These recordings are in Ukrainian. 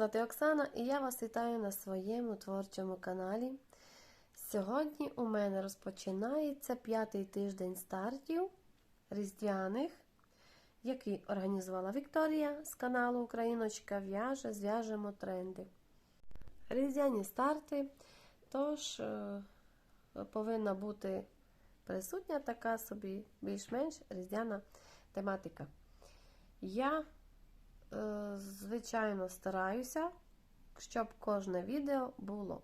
Звати Оксана і я вас вітаю на своєму творчому каналі. Сьогодні у мене розпочинається п'ятий тиждень стартів різдвяних, який організувала Вікторія з каналу Україночка В'яже, зв'яжемо тренди. Різдвяні старти, тож е, повинна бути присутня така собі більш-менш різдвяна тематика. Я, е, звичайно, стараюся, щоб кожне відео було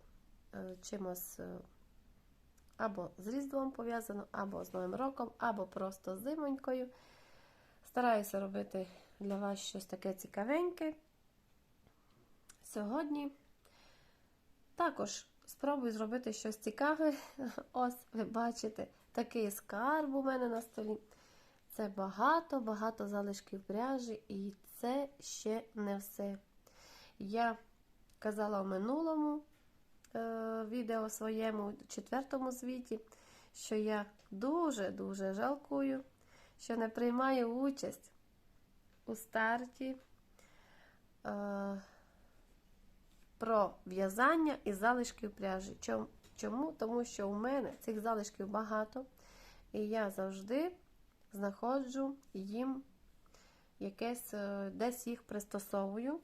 е, чимось е, або з Різдвом пов'язано, або з Новим роком, або просто з зимонькою. Стараюся робити для вас щось таке цікавеньке. Сьогодні також спробую зробити щось цікаве. Ось, ви бачите, такий скарб у мене на столі. Це багато-багато залишків пряжі, і це ще не все. Я казала в минулому е, відео своєму, четвертому звіті, що я дуже-дуже жалкую, що не приймаю участь у старті е, про в'язання і залишків пряжі. Чому? Тому що у мене цих залишків багато, і я завжди знаходжу їм якесь, десь їх пристосовую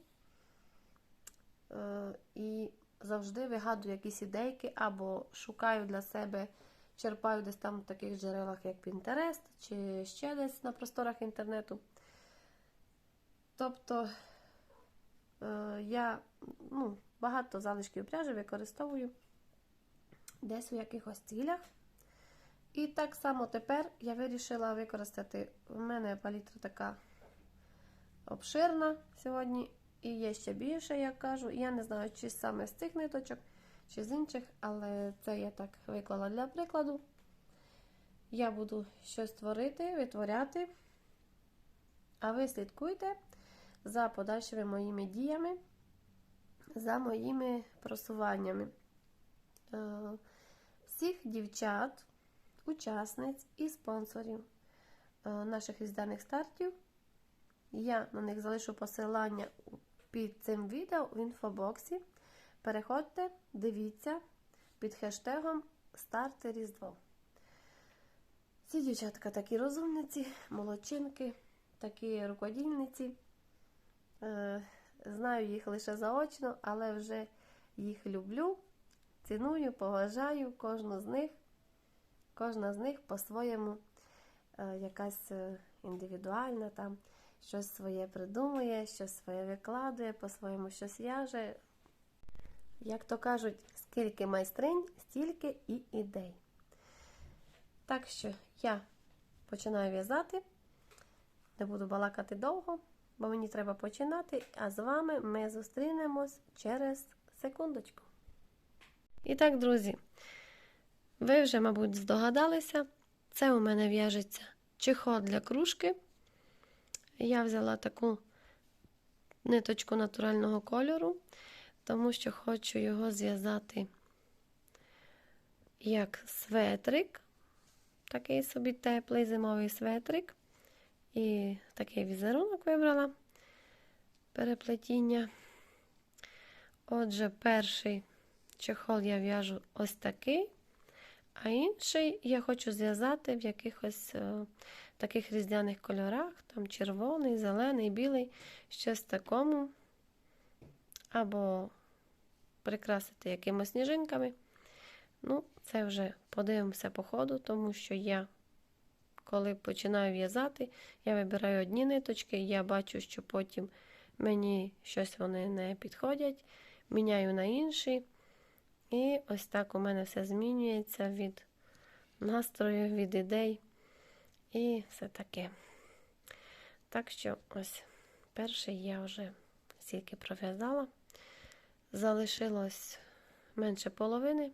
е, і завжди вигадую якісь ідейки, або шукаю для себе, черпаю десь там в таких джерелах, як Pinterest, чи ще десь на просторах інтернету. Тобто е, я ну, багато залишків пряжі використовую десь у якихось цілях. І так само тепер я вирішила використати, у мене палітра така обширна сьогодні, і є ще більше, як кажу. Я не знаю, чи саме з цих ниточок, чи з інших, але це я так виклала для прикладу. Я буду щось творити, витворяти, а ви слідкуйте за подальшими моїми діями, за моїми просуваннями. Всіх дівчат учасниць і спонсорів наших різдвяних стартів. Я на них залишу посилання під цим відео в інфобоксі. Переходьте, дивіться під хештегом Старти Різдво. Ці дівчатка такі розумниці, молодчинки, такі рукодільниці. Знаю їх лише заочно, але вже їх люблю, ціную, поважаю кожну з них. Кожна з них по-своєму якась індивідуальна, там щось своє придумує, щось своє викладує, по-своєму щось в'яже. Як то кажуть, скільки майстринь, стільки і ідей. Так що я починаю в'язати, не буду балакати довго, бо мені треба починати, а з вами ми зустрінемось через секундочку. І так, друзі. Ви вже, мабуть, здогадалися, це у мене в'яжеться чехол для кружки. Я взяла таку ниточку натурального кольору, тому що хочу його зв'язати як светрик, такий собі теплий зимовий светрик. І такий візерунок вибрала переплетіння. Отже, перший чехол я в'яжу ось такий. А інший я хочу зв'язати в якихось е, таких різдвяних кольорах, там червоний, зелений, білий, щось такому. Або прикрасити якимось сніжинками. Ну, це вже подивимося по ходу, тому що я, коли починаю в'язати, я вибираю одні ниточки, я бачу, що потім мені щось вони не підходять, міняю на інші. І ось так у мене все змінюється від настрою, від ідей і все таке. Так що, ось, перший я вже стільки пров'язала. Залишилось менше половини.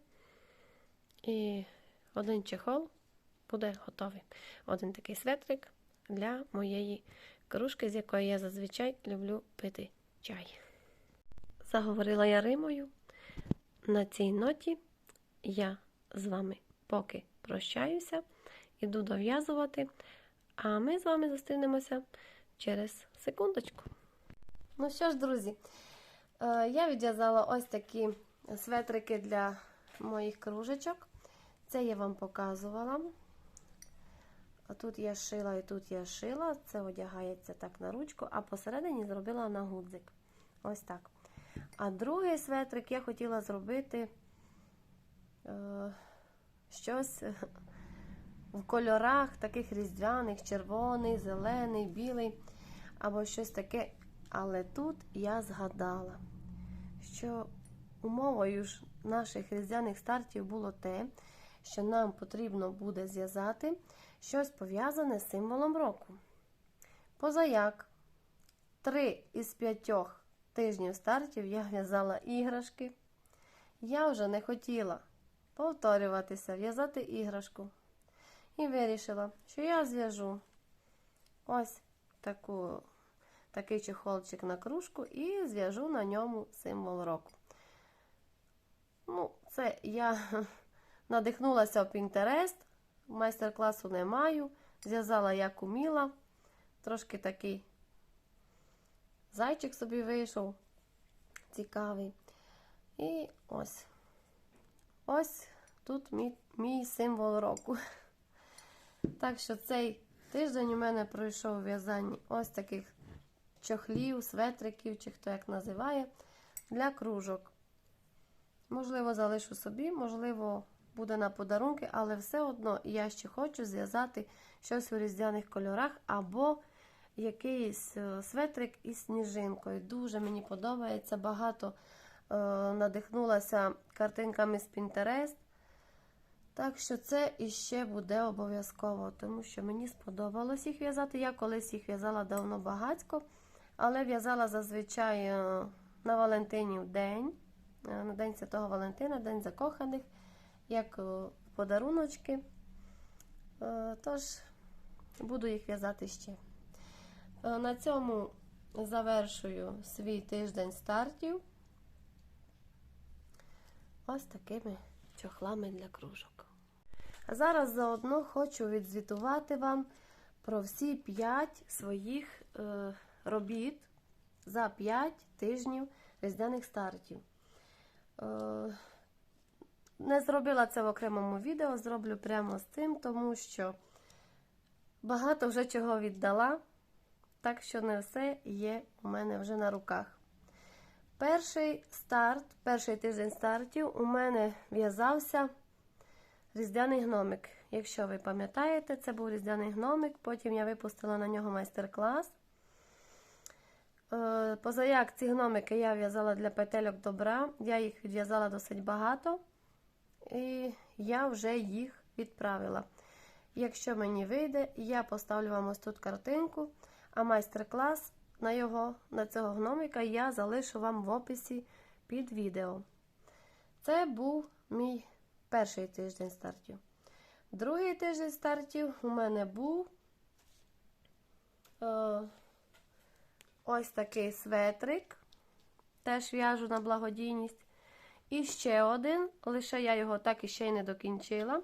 І один чехол буде готовий. Один такий светрик для моєї кружки, з якої я зазвичай люблю пити чай. Заговорила я Римою. На цій ноті я з вами поки прощаюся, іду дов'язувати, а ми з вами зустрінемося через секундочку. Ну що ж, друзі, е, я відв'язала ось такі светрики для моїх кружечок. Це я вам показувала. Тут я шила і тут я шила. Це одягається так на ручку, а посередині зробила на гудзик. Ось так. А другий светрик я хотіла зробити е, щось в кольорах таких різдвяних, червоний, зелений, білий або щось таке. Але тут я згадала, що умовою ж наших різдвяних стартів було те, що нам потрібно буде зв'язати щось пов'язане з символом року. Позаяк, три із п'ятьох тижнів стартів я в'язала іграшки. Я вже не хотіла повторюватися, в'язати іграшку. І вирішила, що я зв'яжу ось таку, такий чехолчик на кружку і зв'яжу на ньому символ року. Ну, це я надихнулася в Pinterest, майстер-класу не маю. Зв'язала як уміла. Трошки такий зайчик собі вийшов. Цікавий. І ось. Ось тут мій, мій символ року. Так що цей тиждень у мене пройшов у в'язанні ось таких чохлів, светриків, чи хто як називає, для кружок. Можливо, залишу собі, можливо, буде на подарунки, але все одно я ще хочу зв'язати щось у різдвяних кольорах або якийсь е, светрик із сніжинкою. Дуже мені подобається. Багато е, надихнулася картинками з Pinterest. Так що це іще буде обов'язково, тому що мені сподобалось їх в'язати. Я колись їх в'язала давно багатько, але в'язала зазвичай е, на Валентинів день, на День Святого Валентина, День закоханих, як подаруночки. Тож буду їх в'язати ще. Е, На цьому завершую свій тиждень стартів. Ось такими чохлами для кружок. А зараз заодно хочу відзвітувати вам про всі 5 своїх е, робіт за 5 тижнів різдвяних стартів. Е, не зробила це в окремому відео, зроблю прямо з цим, тому що багато вже чого віддала, так що не все є у мене вже на руках. Перший старт, перший тиждень стартів у мене в'язався різдвяний гномик. Якщо ви пам'ятаєте, це був різдвяний гномик, потім я випустила на нього майстер-клас. Е, Позаяк ці гномики я в'язала для петельок добра. Я їх відв'язала досить багато, і я вже їх відправила. Якщо мені вийде, я поставлю вам ось тут картинку, а майстер-клас на на цього гномика я залишу вам в описі під відео. Це був мій перший тиждень стартів. Другий тиждень стартів у мене був е, ось такий светрик. Теж в'яжу на благодійність. І ще один, лише я його так і ще й не докінчила,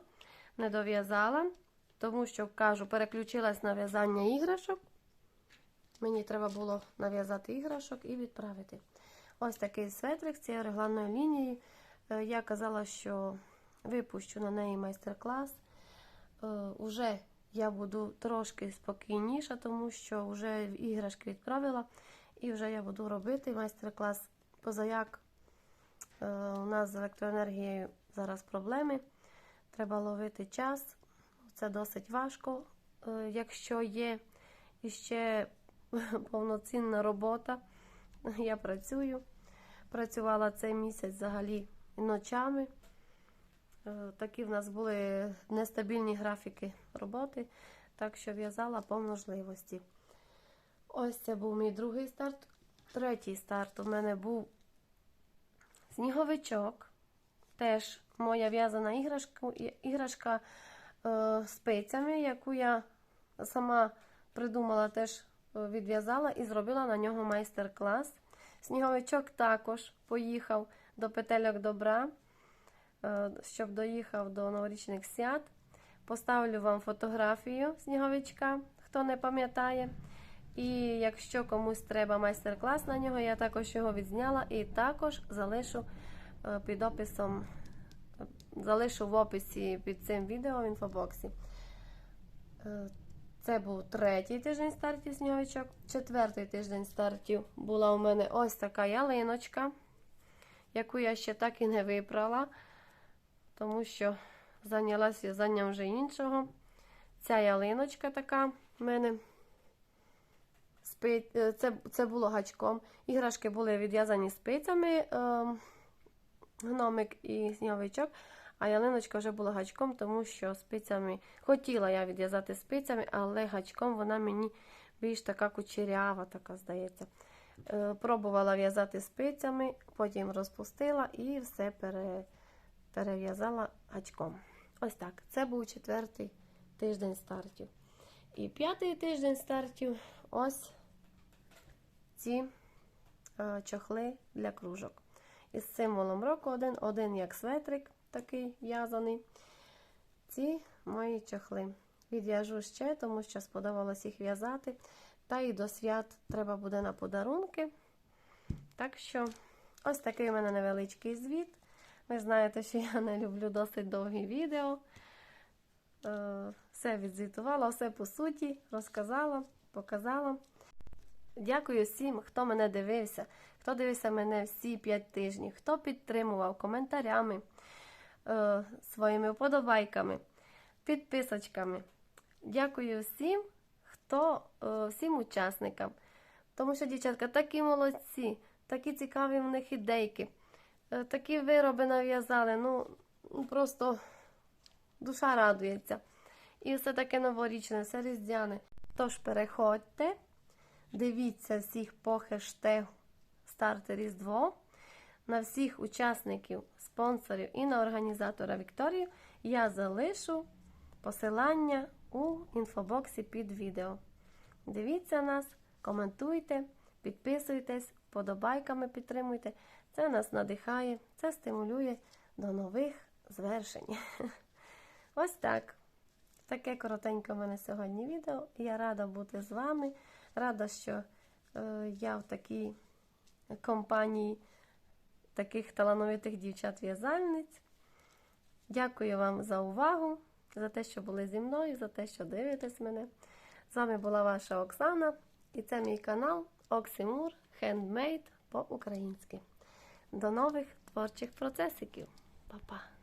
не дов'язала, тому що, кажу, переключилась на в'язання іграшок. Мені треба було нав'язати іграшок і відправити. Ось такий светрик з цією регланною лінією. Е, Я казала, що випущу на неї майстер-клас. Е, Уже я буду трошки спокійніша, тому що вже іграшки відправила. І вже я буду робити майстер-клас позаяк. Е, У нас з електроенергією зараз проблеми. Треба ловити час. Це досить важко, якщо є іще повноцінна робота. Я працюю. Працювала цей місяць взагалі ночами. Е, Такі в нас були нестабільні графіки роботи, так що в'язала по можливості. Ось це був мій другий старт. Третій старт у мене був сніговичок. Теж моя в'язана іграшка, іграшка е, спицями, яку я сама придумала, теж відв'язала і зробила на нього майстер-клас. Сніговичок також поїхав до петельок добра, е, щоб доїхав до новорічних свят. Поставлю вам фотографію сніговичка, хто не пам'ятає. І якщо комусь треба майстер-клас на нього, я також його відзняла і також залишу е, під описом, е, залишу в описі під цим відео в інфобоксі. Це був третій тиждень стартів сніговичок. Четвертий тиждень стартів була у мене ось така ялиночка, яку я ще так і не випрала, тому що зайнялася в'язанням вже іншого. Ця ялиночка така в мене. Е, Це, це було гачком. Іграшки були відв'язані спицями, е, гномик і сніговичок, а ялиночка вже була гачком, тому що спицями хотіла я відв'язати спицями, але гачком вона мені більш така кучерява, така здається. Е, пробувала в'язати спицями, потім розпустила і все пере... перев'язала гачком. Ось так. Це був четвертий тиждень стартів. І п'ятий тиждень стартів ось ці е, чохли для кружок. Із символом року один, один як светрик такий в'язаний. Ці мої чохли. Відв'яжу ще, тому що сподобалось їх в'язати. Та і до свят треба буде на подарунки. Так що, ось такий у мене невеличкий звіт. Ви знаєте, що я не люблю досить довгі відео. Е, Все відзвітувала, все по суті, розказала, показала. Дякую всім, хто мене дивився, хто дивився мене всі 5 тижнів, хто підтримував коментарями, е, своїми вподобайками, підписочками. Дякую всім, хто, е, всім учасникам. Тому що, дівчатка, такі молодці, такі цікаві в них ідейки, е, такі вироби нав'язали. Ну, просто душа радується. І все таке новорічне, все різдвяне. Тож переходьте. Дивіться всіх по хештегу Старти Різдво. На всіх учасників, спонсорів і на організатора Вікторію я залишу посилання у інфобоксі під відео. Дивіться нас, коментуйте, підписуйтесь, подобайками підтримуйте. Це нас надихає, це стимулює до нових звершень. Ось так. Таке коротеньке в мене сьогодні відео. Я рада бути з вами. Рада, що е, я в такій компанії таких талановитих дівчат-в'язальниць. Дякую вам за увагу, за те, що були зі мною, за те, що дивитесь мене. З вами була ваша Оксана, і це мій канал Оксимур Хендмейд по-українськи. До нових творчих процесиків. Па-па!